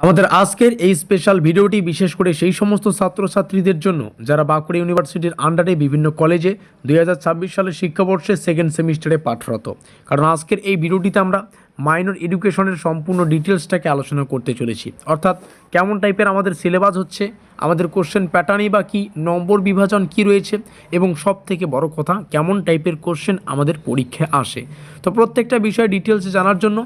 আমাদের আজকের এই স্পেশাল ভিডিওটি বিশেষ করে সেই সমস্ত ছাত্রছাত্রীদের জন্য যারা বাঁকুড়া ইউনিভার্সিটির আন্ডারে বিভিন্ন কলেজে দুই হাজার ছাব্বিশ সালের শিক্ষাবর্ষে সেকেন্ড সেমিস্টারে পাঠরত। কারণ আজকের এই ভিডিওটিতে আমরা মাইনর এডুকেশনের সম্পূর্ণ ডিটেলসটাকে আলোচনা করতে চলেছি। অর্থাৎ কেমন টাইপের আমাদের সিলেবাস হচ্ছে, আমাদের কোশ্চেন প্যাটার্নই বা কী, নম্বর বিভাজন কি রয়েছে, এবং সব থেকে বড় কথা, কেমন টাইপের কোশ্চেন আমাদের পরীক্ষায় আসে। তো প্রত্যেকটা বিষয় ডিটেলসে জানার জন্য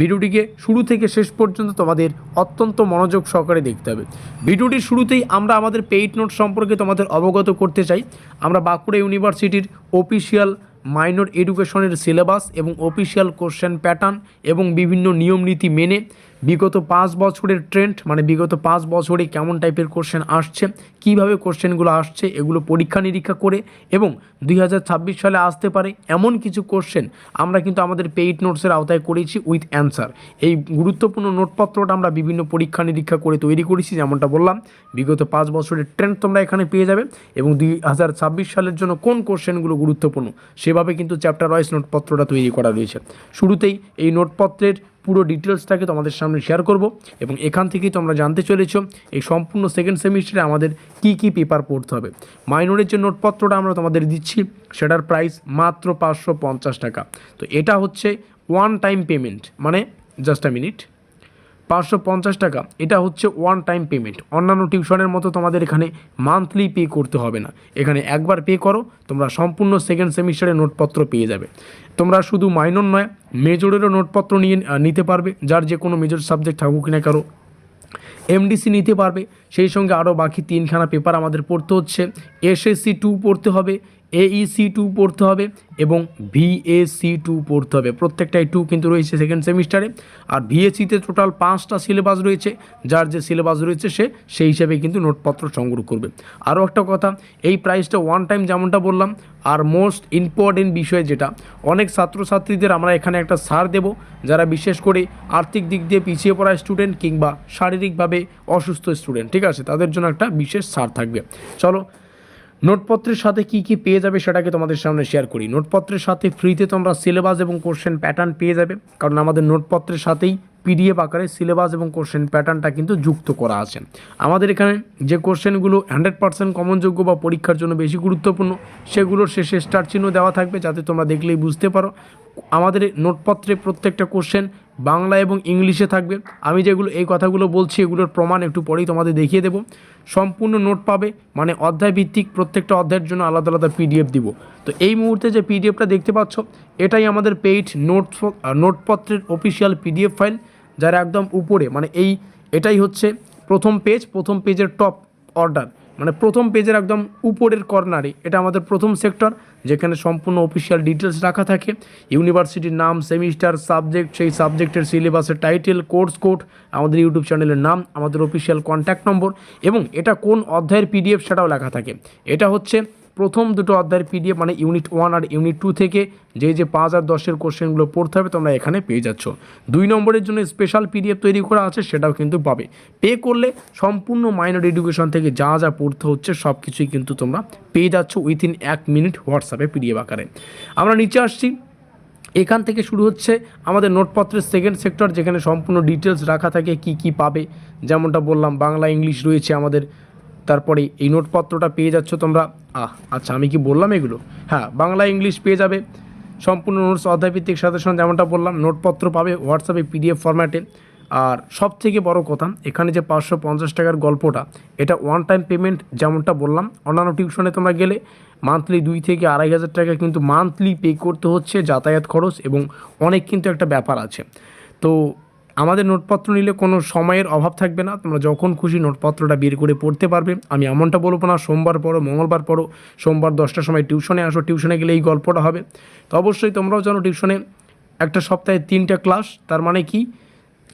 ভিডিওটিকে শুরু থেকে শেষ পর্যন্ত তোমাদের অত্যন্ত মনোযোগ সহকারে দেখতে হবে। ভিডিওটির শুরুতেই আমরা আমাদের পেইড নোট সম্পর্কে তোমাদের অবগত করতে চাই। আমরা বাঁকুড়া ইউনিভার্সিটির অফিসিয়াল মাইনর এডুকেশনের সিলেবাস এবং অফিসিয়াল কোশ্চেন প্যাটার্ন এবং বিভিন্ন নিয়ম নীতি মেনে বিগত পাঁচ বছরের ট্রেন্ড মানে বিগত পাঁচ বছরে কেমন টাইপের কোশ্চেন আসছে, কীভাবে কোশ্চেনগুলো আসছে, এগুলো পরীক্ষা নিরীক্ষা করে এবং দুই হাজার ছাব্বিশ সালে আসতে পারে এমন কিছু কোশ্চেন আমরা কিন্তু আমাদের পেইড নোটসের আওতায় করেছি উইথ অ্যান্সার এই গুরুত্বপূর্ণ নোটপত্রটা আমরা বিভিন্ন পরীক্ষা নিরীক্ষা করে তৈরি করেছি, যেমনটা বললাম, বিগত পাঁচ বছরের ট্রেন্ড তোমরা এখানে পেয়ে যাবে এবং দুই হাজার ছাব্বিশ সালের জন্য কোন কোশ্চেনগুলো গুরুত্বপূর্ণ, সেভাবে কিন্তু চ্যাপ্টার ওয়াইজ নোটপত্রটা তৈরি করা রয়েছে। শুরুতেই এই নোটপত্রের পুরো ডিটেলসটাকে তোমাদের সামনে শেয়ার করব এবং এখান থেকেই তোমরা জানতে চলেছ এই সম্পূর্ণ সেকেন্ড সেমিস্টারে আমাদের কি কি পেপার পড়তে হবে। মাইনরের যে নোটপত্রটা আমরা তোমাদের দিচ্ছি, সেটার প্রাইস মাত্র পাঁচশো পঞ্চাশ টাকা। তো এটা হচ্ছে ওয়ান টাইম পেমেন্ট মানে জাস্ট আ মিনিট পাঁচশো পঞ্চাশ টাকা। এটা হচ্ছে ওয়ান টাইম পেমেন্ট অন্যান্য টিউশনের মতো তোমাদের এখানে মান্থলি পে করতে হবে না। এখানে একবার পে করো, তোমরা সম্পূর্ণ সেকেন্ড সেমিস্টারের নোটপত্র পেয়ে যাবে। তোমরা শুধু মাইনর নয় মেজরেরও নোটপত্র নিয়ে নিতে পারবে। যার যে কোনো মেজর সাবজেক্ট থাকুক না কারও এমডিসি নিতে পারবে। সেই সঙ্গে আরও বাকি তিনখানা পেপার আমাদের পড়তে হচ্ছে। এসএসসি টু পড়তে হবে। এইসি টু পড়তে হবে এবং ভিএসি টু পড়তে হবে। প্রত্যেকটাই টু কিন্তু রয়েছে সেকেন্ড সেমিস্টারে আর ভিএসিতে টোটাল পাঁচটা সিলেবাস রয়েছে। যার যে সিলেবাস রয়েছে সে, সেই হিসাবে কিন্তু নোটপত্র সংগ্রহ করবে। আরও একটা কথা, এই প্রাইসটা ওয়ান টাইম যেমনটা বললাম, আর মোস্ট ইম্পর্টেন্ট বিষয় যেটা, অনেক ছাত্রছাত্রীদের আমরা এখানে একটা ছাড় দেব, যারা বিশেষ করে আর্থিক দিক দিয়ে পিছিয়ে পড়া স্টুডেন্ট কিংবা শারীরিকভাবে অসুস্থ স্টুডেন্ট ঠিক আছে? তাদের জন্য একটা বিশেষ ছাড় থাকবে। চলো নোটপত্রের সাথে কি কি পেয়ে যাবে সেটাকে তোমাদের সামনে শেয়ার করি। নোটপত্রের সাথে ফ্রিতে তোমরা সিলেবাস এবং কোশ্চেন প্যাটার্ন পেয়ে যাবে, কারণ আমাদের নোটপত্রের সাথেই পিডিএফ আকারে সিলেবাস এবং কোশ্চেন প্যাটার্নটা কিন্তু যুক্ত করা আছে। আমাদের এখানে যে কোশ্চেনগুলো হান্ড্রেড পার্সেন্ট কমনযোগ্য বা পরীক্ষার জন্য বেশি গুরুত্বপূর্ণ, সেগুলোর শেষে স্টার চিহ্ন দেওয়া থাকবে যাতে তোমরা দেখলেই বুঝতে পারো। আমাদের নোটপত্রে প্রত্যেকটা কোশ্চেন বাংলা এবং ইংলিশে থাকবে। আমি যেগুলো, এই কথাগুলো বলছি, এগুলোর প্রমাণ একটু পরেই তোমাদের দেখিয়ে দেবো। সম্পূর্ণ নোট পাবে মানে অধ্যায় ভিত্তিক প্রত্যেকটা অধ্যায়ের জন্য আলাদা আলাদা পিডিএফ দিব। তো এই মুহূর্তে যে পিডিএফটা দেখতে পাচ্ছ, এটাই আমাদের পেইড নোট নোটপত্রের অফিসিয়াল পিডিএফ ফাইল, যার একদম উপরে মানে এই, এটাই হচ্ছে প্রথম পেজ, প্রথম পেজের টপ অর্ডার। মানে প্রথম পেজের একদম উপরের কর্নারে, এটা আমাদের প্রথম সেক্টর, যেখানে সম্পূর্ণ অফিসিয়াল ডিটেলস রাখা থাকে। ইউনিভার্সিটির নাম সেমিস্টার সাবজেক্ট সেই সাবজেক্টের সিলেবাসের টাইটেল কোর্স কোড আমাদের ইউটিউব চ্যানেলের নাম, আমাদের অফিসিয়াল কন্ট্যাক্ট নম্বর এবং এটা কোন অধ্যায়ের পিডিএফ সেটাও লেখা থাকে। এটা হচ্ছে প্রথম দুটো অধ্যায়ের পিডিএফ মানে ইউনিট ওয়ান আর ইউনিট টু থেকে যে যে পাঁচ আর দশের কোশ্চেনগুলো পড়তে হবে তোমরা এখানে পেয়ে যাচ্ছ। দুই নম্বরের জন্য স্পেশাল পিডিএফ তৈরি করা আছে, সেটাও কিন্তু পাবে। পে করলে সম্পূর্ণ মাইনর এডুকেশন থেকে যা যা পড়তে হচ্ছে সব কিছুই কিন্তু তোমরা পেয়ে যাচ্ছ উইথিন এক মিনিট হোয়াটসঅ্যাপে পিডিএফ আকারে। আমরা নিচে আসছি। এখান থেকে শুরু হচ্ছে আমাদের নোটপত্রের সেকেন্ড সেক্টর যেখানে সম্পূর্ণ ডিটেলস রাখা থাকে, কি কি পাবে, যেমনটা বললাম, বাংলা, ইংলিশ রয়েছে আমাদের তারপরে এই নোটপত্রটা পেয়ে যাচ্ছ তোমরা। আহ আচ্ছা আমি কি বললাম এগুলো? হ্যাঁ বাংলা ইংলিশ পেয়ে যাবে। সম্পূর্ণ নোটস অধ্যায়ভিত্তিক সাজেশন যেমনটা বললাম, নোটপত্র পাবে হোয়াটসঅ্যাপে পিডিএফ ফরম্যাটে আর সব থেকে বড় কথা, এখানে যে পাঁচশো পঞ্চাশ টাকার গল্পটা, এটা ওয়ান টাইম পেমেন্ট যেমনটা বললাম, অন্যান্য টিউশনে তোমরা গেলে মান্থলি দুই থেকে আড়াই হাজার টাকা কিন্তু মান্থলি পে করতে হচ্ছে, যাতায়াত খরচ এবং অনেক কিন্তু একটা ব্যাপার আছে। তো আমাদের নোটপত্র নিলে কোনো সময়ের অভাব থাকবে না। তোমরা যখন খুশি নোটপত্রটা বের করে পড়তে পারবে। আমি এমনটা বলব না, সোমবার পড়ো, মঙ্গলবার পড়ো, সোমবার দশটার সময় টিউশনে আসো, টিউশনে গেলে এই গল্পটা হবে। তো অবশ্যই তোমরাও জানো টিউশনে একটা সপ্তাহে তিনটা ক্লাস, তার মানে কি?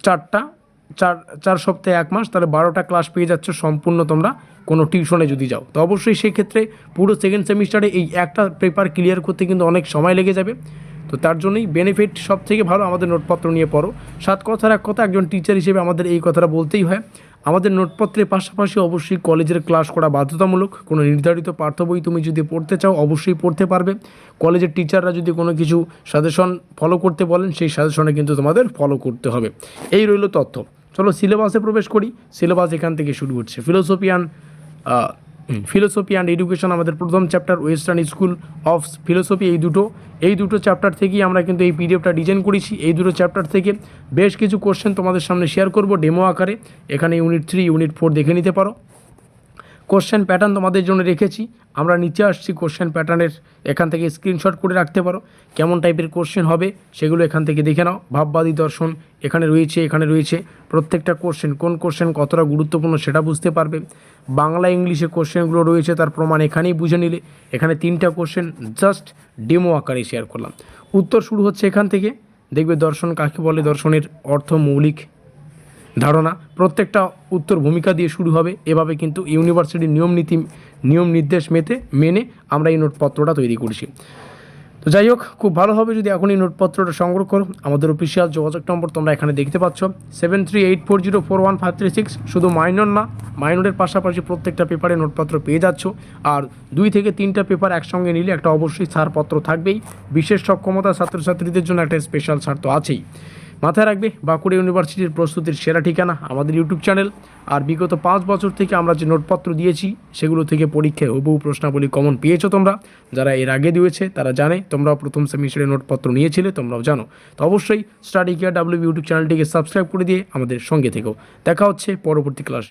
চারটা, চার চার সপ্তাহে এক মাস, তাহলে বারোটা ক্লাস পেয়ে যাচ্ছ সম্পূর্ণ তোমরা কোনো টিউশনে যদি যাও। তো অবশ্যই সেক্ষেত্রে পুরো সেকেন্ড সেমিস্টারে এই একটা পেপার ক্লিয়ার করতে কিন্তু অনেক সময় লেগে যাবে। তো তার জন্যই বেনিফিট সব থেকে ভালো আমাদের নোটপত্র নিয়ে পড়ো। সাত কথার এক কথা একজন টিচার হিসেবে আমাদের এই কথাটা বলতেই হয়। আমাদের নোটপত্রের পাশাপাশি অবশ্যই কলেজের ক্লাস করা বাধ্যতামূলক। কোনো নির্ধারিত পাঠ্য বই তুমি যদি পড়তে চাও, অবশ্যই পড়তে পারবে। কলেজের টিচাররা যদি কোনো কিছু সাজেশন ফলো করতে বলেন, সেই সাজেশনে কিন্তু তোমাদের ফলো করতে হবে। এই রইল তথ্য। চলো সিলেবাসে প্রবেশ করি। সিলেবাস এখান থেকে শুরু হচ্ছে। Philosophy and philosophy and education আমাদের প্রথম chapter western school of philosophy এই দুটো। এই দুটো চ্যাপ্টার থেকেই আমরা কিন্তু এই পিডিএফটা ডিজাইন করেছি। এই দুটো চ্যাপ্টার থেকে বেশ কিছু কোশ্চেন তোমাদের সামনে শেয়ার করব ডেমো আকারে। এখানে ইউনিট থ্রি ইউনিট ফোর দেখে নিতে পারো। কোশ্চেন প্যাটার্ন তোমাদের জন্য রেখেছি। আমরা নিচে আসছি কোশ্চেন প্যাটার্নের এখান থেকে স্ক্রিনশট করে রাখতে পারো। কেমন টাইপের কোশ্চেন হবে সেগুলো এখান থেকে দেখে নাও। ভাববাদী দর্শন এখানে রয়েছে এখানে রয়েছে। প্রত্যেকটা কোশ্চেন কোন কোশ্চেন কতটা গুরুত্বপূর্ণ সেটা বুঝতে পারবে। বাংলা ইংলিশে কোশ্চেনগুলো রয়েছে, তার প্রমাণ এখানেই বুঝে নিলে। এখানে তিনটা কোশ্চেন জাস্ট ডেমো আকারে শেয়ার করলাম। উত্তর শুরু হচ্ছে এখান থেকে। দেখবে দর্শন কাকে বলে? দর্শনের অর্থ মৌলিক ধারণা, প্রত্যেকটা উত্তর ভূমিকা দিয়ে শুরু হবে। এভাবে কিন্তু ইউনিভার্সিটির নিয়ম নীতি, নিয়ম নির্দেশ মেতে, মেনে আমরা এই নোটপত্রটা তৈরি করছি। তো যাই হোক, খুব ভালো হবে যদি এখন এই নোটপত্রটা সংগ্রহ করো। আমাদের অফিসিয়াল যোগাযোগ নম্বর তোমরা এখানে দেখতে পাচ্ছ। Seven three eight four zero four one five three six, শুধু মাইনর না, মাইনরের পাশাপাশি প্রত্যেকটা পেপারে নোটপত্র পেয়ে যাচ্ছ। আর দুই থেকে তিনটা পেপার একসঙ্গে নিলে একটা অবশ্যই ছাড়পত্র থাকবেই। বিশেষ সক্ষমতা ছাত্রছাত্রীদের জন্য একটা স্পেশাল ছাড় তো আছেই। মাথায় রাখবে বাঁকুড়া ইউনিভার্সিটির প্রস্তুতির সেরা ঠিকানা আমাদের ইউটিউব চ্যানেল। আর বিগত পাঁচ বছর থেকে আমরা যে নোটপত্র দিয়েছি, সেগুলো থেকে পরীক্ষায় হুবহু প্রশ্নাবলী কমন পেয়েছ তোমরা। যারা এর আগে দিয়েছে, তারা জানে, তোমরাও প্রথম সেমিস্টারে নোটপত্র নিয়েছিলে, তোমরাও জানো। তো অবশ্যই স্টাডি কেয়ার ডাব্লিউ ইউটিউব চ্যানেলটিকে সাবস্ক্রাইব করে দিয়ে আমাদের সঙ্গে থেকেও দেখা হচ্ছে পরবর্তী ক্লাস।